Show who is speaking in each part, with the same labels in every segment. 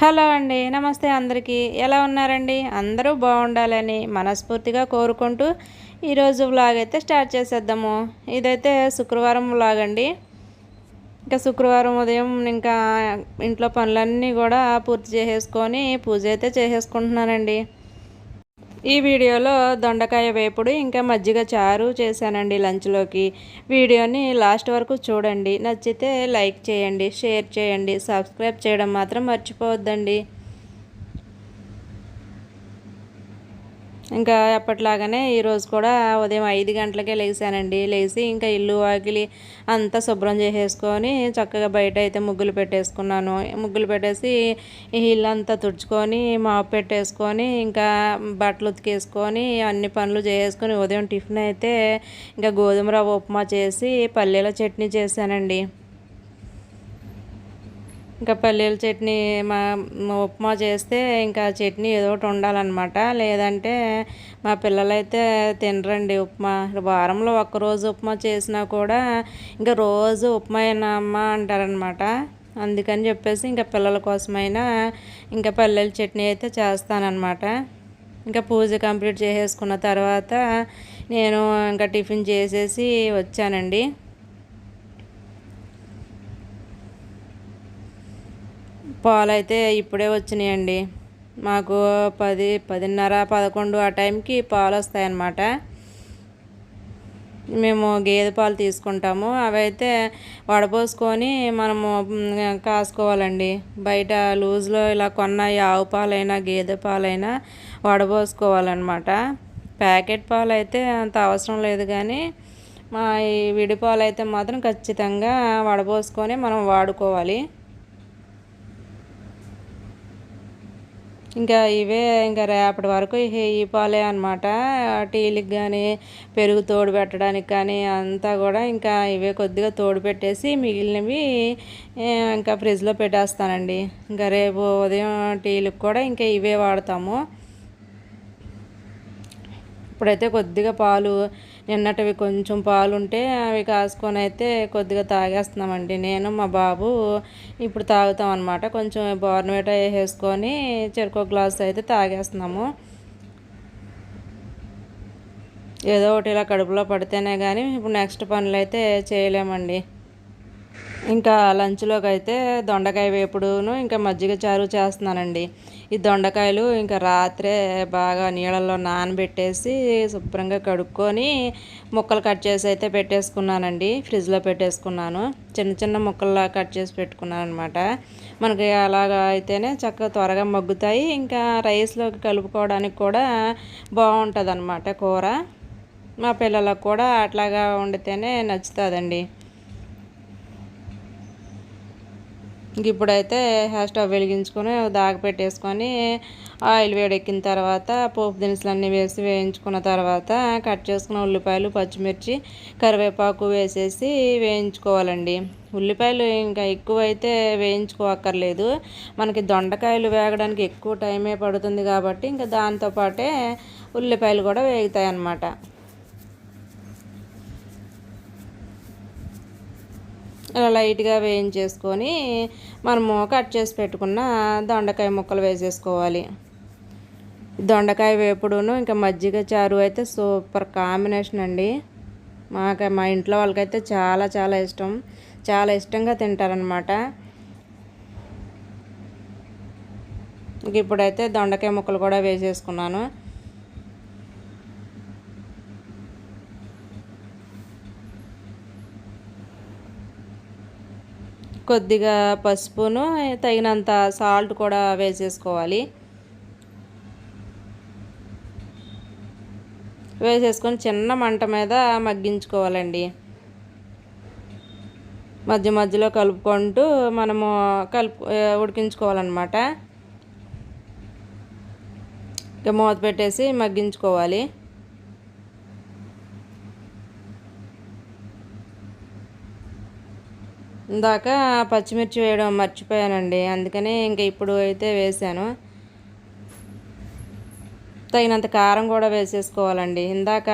Speaker 1: Hello అండి నమస్తే అందరికీ. ఎలా ఉన్నారండి? అందరూ బాగుండాలని మనస్ఫూర్తిగా కోరుకుంటూ ఈరోజు వ్లాగ్ అయితే స్టార్ట్ చేసేద్దాము. ఇదైతే శుక్రవారం వ్లాగ్ అండి. ఇంకా శుక్రవారం ఉదయం ఇంకా ఇంట్లో పనులన్నీ కూడా పూర్తి చేసేసుకొని పూజ అయితే చేసేసుకుంటున్నానండి. ఈ వీడియోలో దొండకాయ వేపుడు ఇంకా మజ్జిగ చారు చేశానండి లంచ్లోకి. వీడియోని లాస్ట్ వరకు చూడండి. నచ్చితే లైక్ చేయండి షేర్ చేయండి. సబ్స్క్రైబ్ చేయడం మాత్రం మర్చిపోవద్దండి. ఇంకా ఎప్పటిలాగానే ఈరోజు కూడా ఉదయం ఐదు గంటలకే లేచానండి. లేచి ఇంకా ఇల్లు వాకిలి అంతా శుభ్రం చేసేసుకొని చక్కగా బయట అయితే ముగ్గులు పెట్టేసుకున్నాను. ముగ్గులు పెట్టేసి ఇల్లు అంతా తుడుచుకొని మాపు పెట్టేసుకొని ఇంకా బట్టలు ఉతికేసుకొని అన్ని పనులు చేసుకొని ఉదయం టిఫిన్ అయితే ఇంకా గోధుమ రవ్వ ఉప్మా చేసి పల్లీల చట్నీ చేశానండి. ఇంకా పల్లీల చట్నీ మా ఉప్మా చేస్తే ఇంకా చట్నీ ఏదో ఒకటి ఉండాలన్నమాట. లేదంటే మా పిల్లలైతే తినరండి ఉప్మా. వారంలో ఒక్కరోజు ఉప్మా చేసినా కూడా ఇంకా రోజు ఉప్మా అమ్మ అంటారనమాట అందుకని చెప్పేసి ఇంకా పిల్లల కోసమైనా ఇంకా పల్లీల చట్నీ అయితే చేస్తానన్నమాట. ఇంకా పూజ కంప్లీట్ చేసేసుకున్న తర్వాత నేను ఇంకా టిఫిన్ చేసేసి వచ్చానండి. పాలు అయితే ఇప్పుడే వచ్చినాయండి. మాకు పది పదిన్నర పదకొండు ఆ టైంకి పాలు వస్తాయన్నమాట మేము గేదె పాలు తీసుకుంటాము. అవైతే వడపోసుకొని మనము కాసుకోవాలండి. బయట లూజ్లో ఇలా కొన్న ఆవు పాలైనా గేదె పాలైనా వడపోసుకోవాలన్నమాట. ప్యాకెట్ పాలు అయితే అంత అవసరం లేదు కానీ మా ఈ విడిపాలు అయితే మాత్రం ఖచ్చితంగా వడపోసుకొని మనం వాడుకోవాలి. ఇంకా ఇవే ఇంకా రేపటి వరకు ఈ పాలే అనమాట టీలకు కానీ పెరుగు తోడు పెట్టడానికి కానీ అంతా కూడా ఇంకా ఇవే కొద్దిగా తోడు పెట్టేసి మిగిలినవి ఇంకా ఫ్రిడ్జ్లో పెట్టేస్తానండి. ఇంకా రేపు ఉదయం టీలకు కూడా ఇంకా ఇవే వాడతాము. ఇప్పుడైతే కొద్దిగా పాలు నిన్నటివి కొంచెం పాలు ఉంటే అవి కాసుకొని అయితే కొద్దిగా తాగేస్తున్నామండి. నేను మా బాబు ఇప్పుడు తాగుతాం అనమాట కొంచెం బోర్నవేట వేసేసుకొని చెరుకు గ్లాస్ అయితే తాగేస్తున్నాము. ఏదో ఒకటి ఇలా కడుపులో పడితేనే కానీ ఇప్పుడు నెక్స్ట్ పనులు అయితే చేయలేమండి. ఇంకా లంచ్లోకి అయితే దొండకాయ వేపుడును ఇంకా మజ్జిగ చారు చేస్తున్నానండి. ఈ దొండకాయలు ఇంకా రాత్రే బాగా నీళ్ళల్లో నానబెట్టేసి శుభ్రంగా కడుక్కొని ముక్కలు కట్ చేసి అయితే పెట్టేసుకున్నానండి. ఫ్రిడ్జ్లో పెట్టేసుకున్నాను. చిన్న చిన్న ముక్కల్లా కట్ చేసి పెట్టుకున్నాను అనమాట మనకి అలాగా అయితేనే చక్కగా త్వరగా మగ్గుతాయి. ఇంకా రైస్లోకి కలుపుకోవడానికి కూడా బాగుంటుంది అనమాట కూర. మా పిల్లలకు కూడా అట్లాగా వండితేనే నచ్చుతుందండి. ఇంక ఇప్పుడైతే హెయిర్ స్టవ్ వెలిగించుకొని దాగ పెట్టేసుకొని ఆయిల్ వేడెక్కిన తర్వాత పోపు దినుసులు అన్నీ వేసి వేయించుకున్న తర్వాత కట్ చేసుకున్న ఉల్లిపాయలు పచ్చిమిర్చి కరివేపాకు వేసేసి వేయించుకోవాలండి. ఉల్లిపాయలు ఇంకా ఎక్కువైతే వేయించుకోవక్కర్లేదు మనకి దొండకాయలు వేగడానికి ఎక్కువ టైమే పడుతుంది కాబట్టి ఇంకా దాంతోపాటే ఉల్లిపాయలు కూడా వేగుతాయి అన్నమాట ఇలా లైట్గా వేయించేసుకొని మనము కట్ చేసి పెట్టుకున్న దొండకాయ ముక్కలు వేసేసుకోవాలి. దొండకాయ వేపుడును ఇంకా మజ్జిగ చారు అయితే సూపర్ కాంబినేషన్ అండి. మాకు మా ఇంట్లో వాళ్ళకైతే చాలా చాలా ఇష్టం. చాలా ఇష్టంగా తింటారనమాట ఇప్పుడైతే దొండకాయ ముక్కలు కూడా వేసేసుకున్నాను. కొద్దిగా పసుపును తగినంత సాల్ట్ కూడా వేసేసుకోవాలి. వేసేసుకొని చిన్న మంట మీద మగ్గించుకోవాలండి. మధ్య మధ్యలో కలుపుకుంటూ మనము కలుపు ఉడికించుకోవాలన్నమాట. ఇక మూత పెట్టేసి మగ్గించుకోవాలి. ఇందాక పచ్చిమిర్చి వేయడం మర్చిపోయానండి. అందుకని ఇంకా ఇప్పుడు అయితే వేసాను తగినంత కారం కూడా వేసేసుకోవాలండి. ఇందాక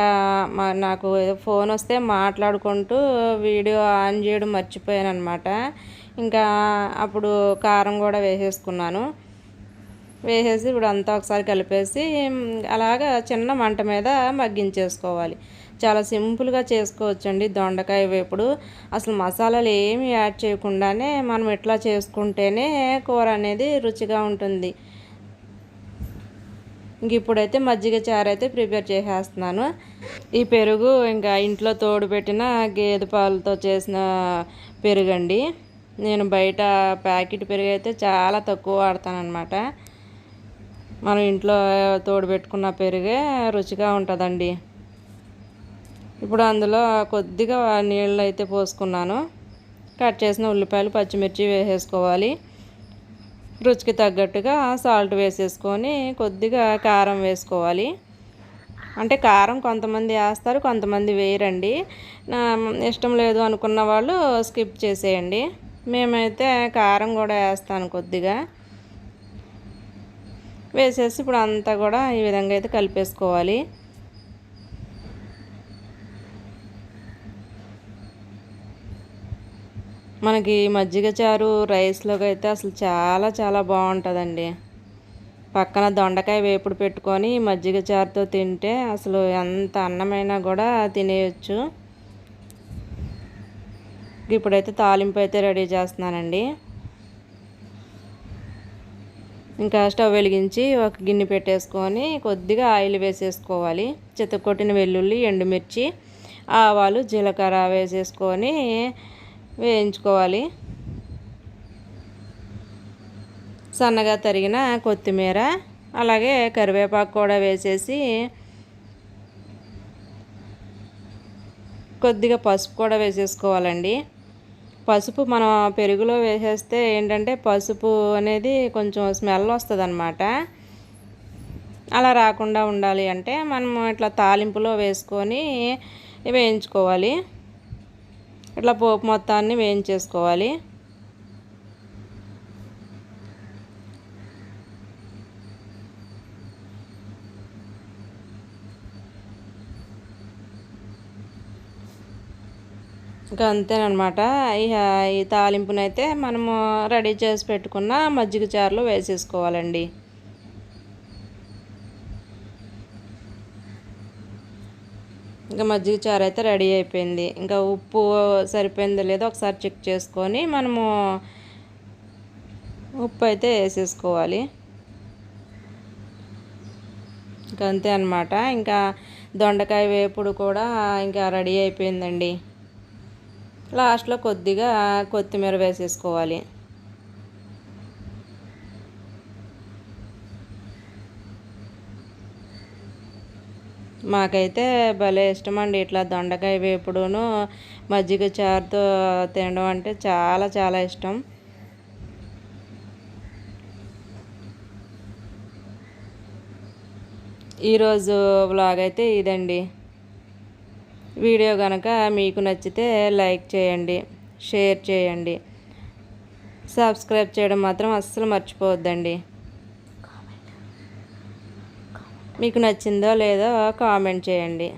Speaker 1: మా నాకు ఫోన్ వస్తే మాట్లాడుకుంటూ వీడియో ఆన్ చేయడం మర్చిపోయాను అనమాట ఇంకా అప్పుడు కారం కూడా వేసేసుకున్నాను. వేసేసి ఇప్పుడు అంతా ఒకసారి కలిపేసి అలాగా చిన్న మంట మీద మగ్గించేసుకోవాలి. చాలా సింపుల్గా చేసుకోవచ్చండి దొండకాయ వేపుడు. అసలు మసాలాలు ఏమి యాడ్ చేయకుండానే మనం ఇట్లా చేసుకుంటేనే కూర అనేది రుచిగా ఉంటుంది. ఇంక ఇప్పుడైతే మజ్జిగ చారు అయితే ప్రిపేర్ చేసేస్తున్నాను. ఈ పెరుగు ఇంకా ఇంట్లో తోడు పెట్టిన గేదె పాలతో చేసిన పెరుగండి. నేను బయట ప్యాకెట్ పెరుగు అయితే చాలా తక్కువ వాడతాను అనమాట మనం ఇంట్లో తోడు పెట్టుకున్న పెరుగే రుచిగా ఉంటుందండి. ఇప్పుడు అందులో కొద్దిగా నీళ్ళు అయితే పోసుకున్నాను. కట్ చేసిన ఉల్లిపాయలు పచ్చిమిర్చి వేసేసుకోవాలి. రుచికి తగ్గట్టుగా సాల్ట్ వేసేసుకొని కొద్దిగా కారం వేసుకోవాలి. అంటే కారం కొంతమంది వేస్తారు కొంతమంది వేయరండి. నా ఇష్టం లేదు అనుకున్న వాళ్ళు స్కిప్ చేసేయండి. మేమైతే కారం కూడా వేస్తాను కొద్దిగా. వేసేసి ఇప్పుడు అంతా కూడా ఈ విధంగా అయితే కలిపేసుకోవాలి. మనకి మజ్జిగ చారు రైస్లోకి అయితే అసలు చాలా చాలా బాగుంటుందండి. పక్కన దొండకాయ వేపుడు పెట్టుకొని మజ్జిగ చారుతో తింటే అసలు ఎంత అన్నమైనా కూడా తినేయచ్చు. ఇప్పుడైతే తాలింపు అయితే రెడీ చేస్తున్నానండి. ఇంకా స్టవ్ వెలిగించి ఒక గిన్నె పెట్టేసుకొని కొద్దిగా ఆయిల్ వేసేసుకోవాలి. చితకొట్టిన వెల్లుల్లి ఎండుమిర్చి ఆవాలు జీలకర్ర వేసేసుకొని వేయించుకోవాలి. సన్నగా తరిగిన కొత్తిమీర అలాగే కరివేపాకు కూడా వేసేసి కొద్దిగా పసుపు కూడా వేసేసుకోవాలండి. పసుపు మనం పెరుగులో వేసేస్తే ఏంటంటే పసుపు అనేది కొంచెం స్మెల్ వస్తుంది అనమాట అలా రాకుండా ఉండాలి అంటే మనం ఇట్లా తాలింపులో వేసుకొని వేయించుకోవాలి. ఇట్లా పోపు మొత్తాన్ని వేయించేసుకోవాలి. ఇంకా అంతేనమాట ఈ తాలింపునైతే మనము రెడీ చేసి పెట్టుకున్న మజ్జిగ చారులో వేసేసుకోవాలండి. ఇంకా మజ్జిగ చారు అయితే రెడీ అయిపోయింది. ఇంకా ఉప్పు సరిపోయిందో లేదో ఒకసారి చెక్ చేసుకొని మనము ఉప్పు అయితే వేసేసుకోవాలి. ఇంకా అంతే అనమాట ఇంకా దొండకాయ వేపుడు కూడా ఇంకా రెడీ అయిపోయిందండి. లాస్ట్లో కొద్దిగా కొత్తిమీర వేసేసుకోవాలి. మాకైతే భలే ఇష్టం అండి ఇట్లా దొండకాయ వేపుడును మజ్జిగ చారుతో తినడం అంటే చాలా చాలా ఇష్టం. ఈరోజు వ్లాగ్ అయితే ఇదండి. వీడియో కనుక మీకు నచ్చితే లైక్ చేయండి షేర్ చేయండి. సబ్స్క్రైబ్ చేయడం మాత్రం అస్సలు మర్చిపోవద్దండి. మీకు నచ్చిందో లేదో కామెంట్ చేయండి.